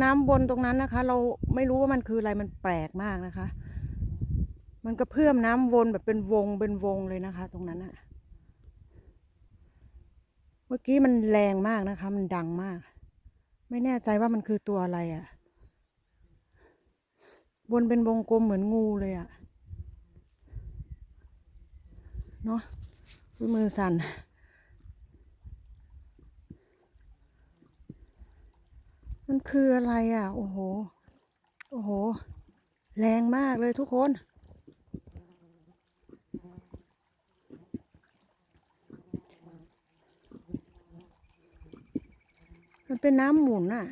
น้ำวนตรงนั้นนะคะ เราไม่รู้ว่ามันคืออะไรมันแปลกมากนะคะ มันก็เพื่อมน้ำวนแบบเป็นวงเป็นวงเลยนะคะ ตรงนั้นอะเมื่อกี้มันแรงมากนะคะ มันดังมาก ไม่แน่ใจว่ามันคือตัวอะไรอะวนเป็นวงกลมเหมือนงูเลยอะเนาะมือสั่น มันคืออะไรอะ โอ้โห โอ้โห แรงมากเลยทุกคน มันเป็นน้ำหมุนอะ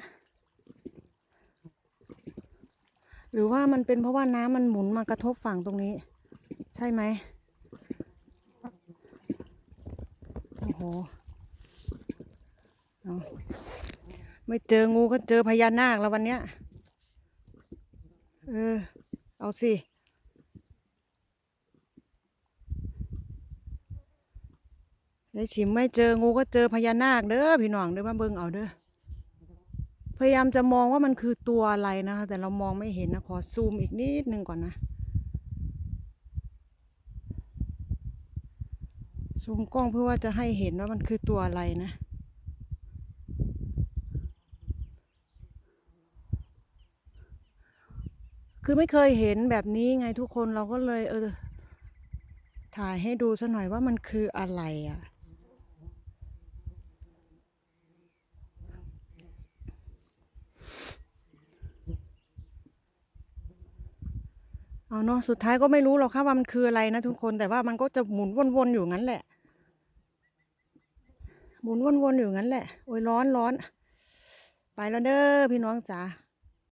หรือว่ามันเป็นเพราะว่าน้ำมันหมุนมากระทบฝั่งตรงนี้ ใช่ไหมโอ้โหเอา ไม่เจองูก็เจอพญานาคแล้ววันเนี้ย เออ เอาสิยายฉิมไม่เจองูก็เจอพญานาคเด้อพี่น้องเด้อมาเบิ่งเอาเด้อ พยายามจะมองว่ามันคือตัวอะไรนะคะแต่เรามองไม่เห็นนะ ขอซูมอีกนิดนึงก่อนนะ ซูมกล้องเพื่อว่าจะให้เห็นว่ามันคือตัวอะไรนะ คือไม่เคยเห็นแบบนี้ไงทุกคนเราก็เลย เออ ถ่ายให้ดูสัหน่อยว่ามันคืออะไรอะ เอาเนาะสุดท้ายก็ไม่รู้หรอกค่ะว่ามันคืออะไรนะทุกคนแต่ว่ามันก็จะหมุนวนๆอยู่งั้นแหละ หมุนวนๆอยู่งั้นแหละโอ้ยร้อนร้อนไปแล้วเด้อพี่น้องจ๋า